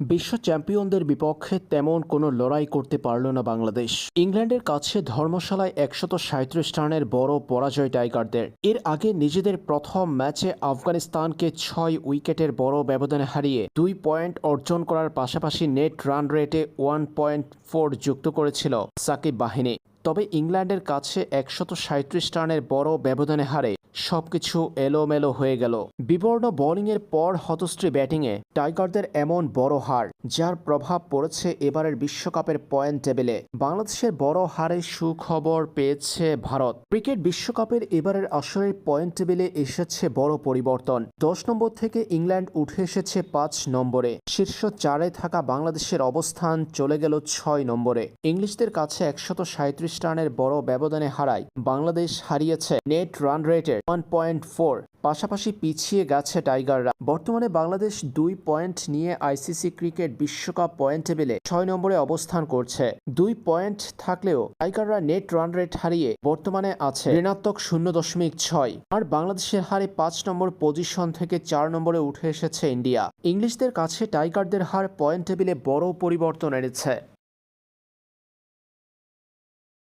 বিশ্ব চ্যাম্পিয়নদের বিপক্ষে তেমন কোনো লড়াই করতে পারল না বাংলাদেশ। ইংল্যান্ডের কাছে ধর্মশালায় একশত সাঁত্রিশ রানের বড় পরাজয় টাইগারদের। এর আগে নিজেদের প্রথম ম্যাচে আফগানিস্তানকে ছয় উইকেটের বড় ব্যবধানে হারিয়ে দুই পয়েন্ট অর্জন করার পাশাপাশি নেট রান রেটে ওয়ান পয়েন্ট ফোর যুক্ত করেছিল সাকিব বাহিনী। তবে ইংল্যান্ডের কাছে একশত সাঁত্রিশ রানের বড় ব্যবধানে হারে সবকিছু এলোমেলো হয়ে গেল। বিবর্ণ বোলিংয়ের পর হতশ্রী ব্যাটিংয়ে টাইগারদের এমন বড় হার, যার প্রভাব পড়েছে এবারের বিশ্বকাপের পয়েন্ট টেবিলে। বাংলাদেশের বড় হারে সুখবর পেয়েছে ভারত। ক্রিকেট বিশ্বকাপের এবারের আসরের পয়েন্ট টেবিলে এসেছে বড় পরিবর্তন। দশ নম্বর থেকে ইংল্যান্ড উঠে এসেছে পাঁচ নম্বরে। শীর্ষ চারে থাকা বাংলাদেশের অবস্থান চলে গেল ছয় নম্বরে। ইংলিশদের কাছে একশত সাঁত্রিশ রানের বড় ব্যবধানে হারায়। বাংলাদেশ হারিয়েছে নেট রান রেটের ওয়ান পয়েন্ট ফোর পাশাপাশি পিছিয়ে গেছে টাইগাররা। বর্তমানে বাংলাদেশ দুই পয়েন্ট নিয়ে আইসিসি ক্রিকেট বিশ্বকাপ পয়েন্ট টেবিলে ছয় নম্বরে অবস্থান করছে। দুই পয়েন্ট থাকলেও টাইগাররা নেট রান রেট হারিয়ে বর্তমানে আছে ঋণাত্মক শূন্য দশমিক ছয়। আর বাংলাদেশের হারে পাঁচ নম্বর পজিশন থেকে চার নম্বরে উঠে এসেছে ইন্ডিয়া। ইংলিশদের কাছে টাইগারদের হার পয়েন্ট টেবিলে বড় পরিবর্তন এনেছে।